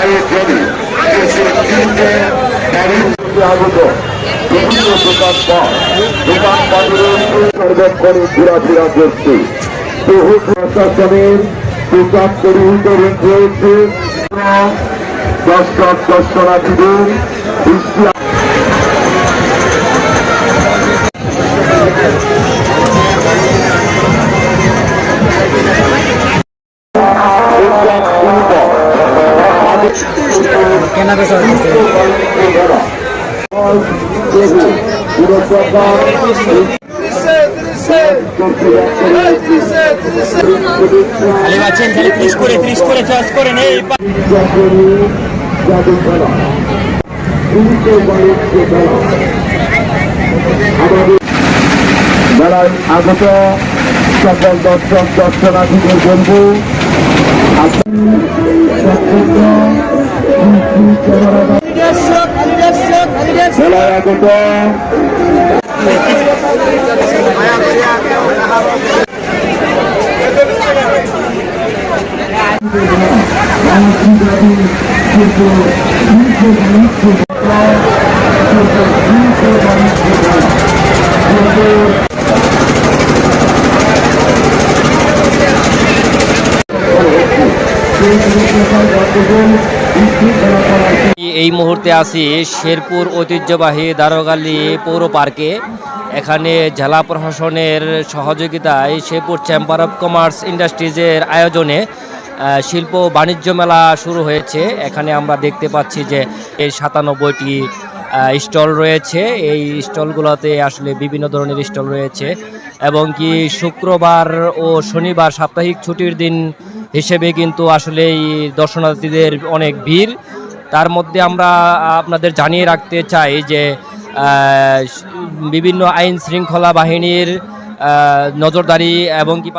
আয়োজনে দেশের তিনটে বাড়িতে আগত বিভিন্ন দোকানপাট দোকানপাটের সর্বক্ষণে ঘোরাফেরা করছে বহু প্রশাসনের দোকান পরিহিত রয়েছে দর্শক দর্শনার্থীদের কেনা বেচা হচ্ছে করে ত্রিশ করে চার্জ করেন এই মেলায় আগত সকল দর্শক দর্শনার্থীদের বলব আপনি সত্যিত এই মুহূর্তে আছি শেরপুর ঐতিহ্যবাহী দারোগালি পৌর পার্কে। এখানে জেলা প্রশাসনের সহযোগিতায় শেরপুর চেম্বার অফ কমার্স ইন্ডাস্ট্রিজের আয়োজনে শিল্প বাণিজ্য মেলা শুরু হয়েছে। এখানে আমরা দেখতে পাচ্ছি যে এই সাতানব্বইটি স্টল রয়েছে। এই স্টলগুলোতে আসলে বিভিন্ন ধরনের স্টল রয়েছে এবং কি শুক্রবার ও শনিবার সাপ্তাহিক ছুটির দিন হিসেবে কিন্তু আসলে এই দর্শনার্থীদের অনেক ভিড়। তার মধ্যে আমরা আপনাদের জানিয়ে রাখতে চাই যে বিভিন্ন আইন শৃঙ্খলা বাহিনীর নজরদারি এবং কি